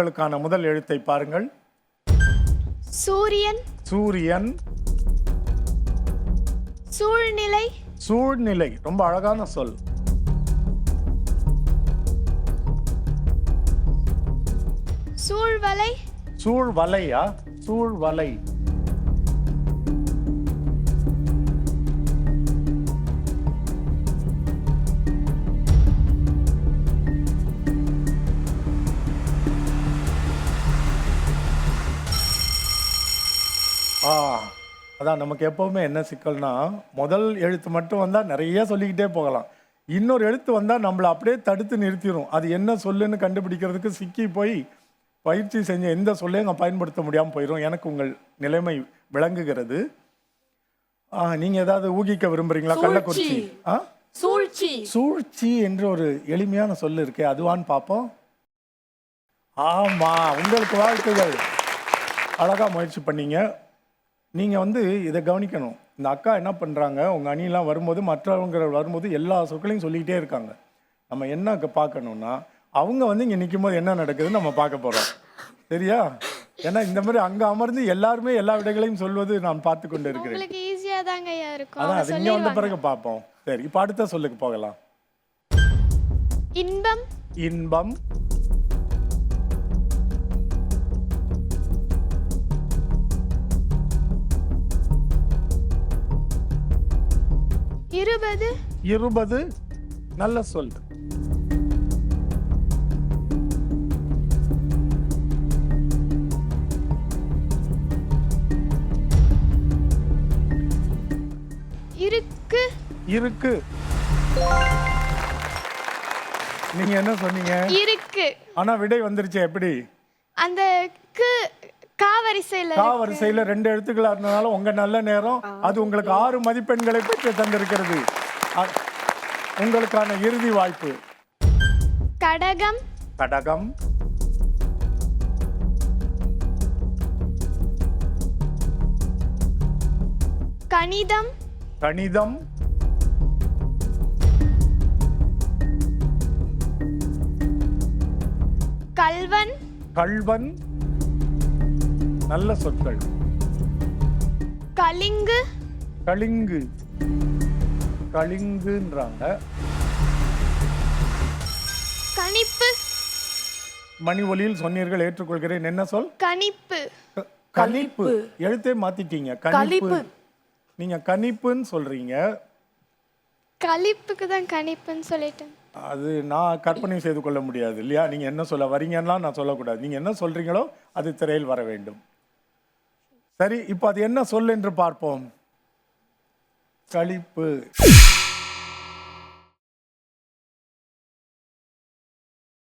உங்களுக்கான முதல் எழுத்தை பாருங்கள். சூரியன். சூரியன். சூழ்நிலை. சூழ்நிலை. ரொம்ப அழகான சொல். சூழ்வலை. சூழ்வலையா? சூழ்வலை. ஆ அதான் நமக்கு எப்பவுமே என்ன சிக்கல்னா முதல் எழுத்து மட்டும் வந்தால் நிறைய சொல்லிக்கிட்டே போகலாம். இன்னொரு எழுத்து வந்தால் நம்மளை அப்படியே தடுத்து நிறுத்திடும் அது என்ன சொல்லுன்னு கண்டுபிடிக்கிறதுக்கு சிக்கி போய் பயிற்சி செஞ்ச எந்த சொல்லையும் நான் பயன்படுத்த முடியாமல் போயிடும் எனக்கு உங்கள் நிலைமை விளங்குகிறது. ஆ, நீங்க ஏதாவது ஊகிக்க விரும்புறீங்களா? கள்ளக்குறிச்சி. ஆ? சூழ்ச்சி. சூழ்ச்சி என்ற ஒரு எளிமையான சொல் இருக்கே. அதுவான்னு பார்ப்போம். ஆமா உங்களுக்கு வாழ்த்துகள். அழகா முயற்சி பண்ணீங்க. நீங்க வந்து இதை கவனிக்கணும். இந்த அக்கா என்ன பண்றாங்க? உங்க அணியெல்லாம் வரும்போது மற்றவங்க வரும்போது எல்லா சொற்களையும் சொல்லிக்கிட்டே இருக்காங்க. நம்ம என்ன பார்க்கணும்னா அவங்க வந்து இங்க நிற்கும் போது என்ன நடக்குதுன்னு நம்ம பார்க்க போறோம். சரியா? ஏன்னா இந்த மாதிரி அங்க அமர்ந்து எல்லாருமே எல்லா விடைகளையும் சொல்வது நான் பார்த்து கொண்டு இருக்கிறேன் அதான் அது இங்க வந்த. பிறகு பார்ப்போம். சரி இப்போ அடுத்த சொல்லுக்கு போகலாம். இன்பம். இன்பம். இருபது. இருபது. நல்ல சொல். இருக்கு. இருக்கு. நீங்க என்ன சொன்னீங்க? இருக்கு. ஆனா விடை வந்துருச்சு எப்படி? அந்த கு காவரிசையில கா வரிசையில ரெண்டு எழுத்துக்களா இருந்தனால உங்க நல்ல நேரம். அது உங்களுக்கு ஆறு மதிப்பெண்களை பெற்று தந்திருக்கிறது. உங்களுக்கான இறுதி வாய்ப்பு. கடகம். கடகம். கணிதம். கணிதம். கல்வன். கள்வன் நல்ல சொற்கள். கலிங்கு. கலிங்கு. கலிங்குன்றாங்க. கணிப்பு. மணி ஒலியில் சொன்னீர்கள் ஏற்றுக்கொள்கிறேன். என்ன சொல்? கணிப்பு. கணிப்பு. எழுத்தே மாத்திட்டீங்க. கணிப்பு. நீங்க கணிப்புன்னு சொல்றீங்க. கலிப்புக்கு தான் கணிப்புன்னு சொல்லிட்டேன். அது நான் கற்பனை செய்து கொள்ள முடியாது இல்லையா? நீங்க என்ன சொல்ல வரீங்கன்னா நான் சொல்லக்கூடாது. நீங்க என்ன சொல்றீங்களோ அது திரையில் வர வேண்டும். சரி இப்போ அது என்ன சொல் என்று பார்ப்போம். கழிப்பு.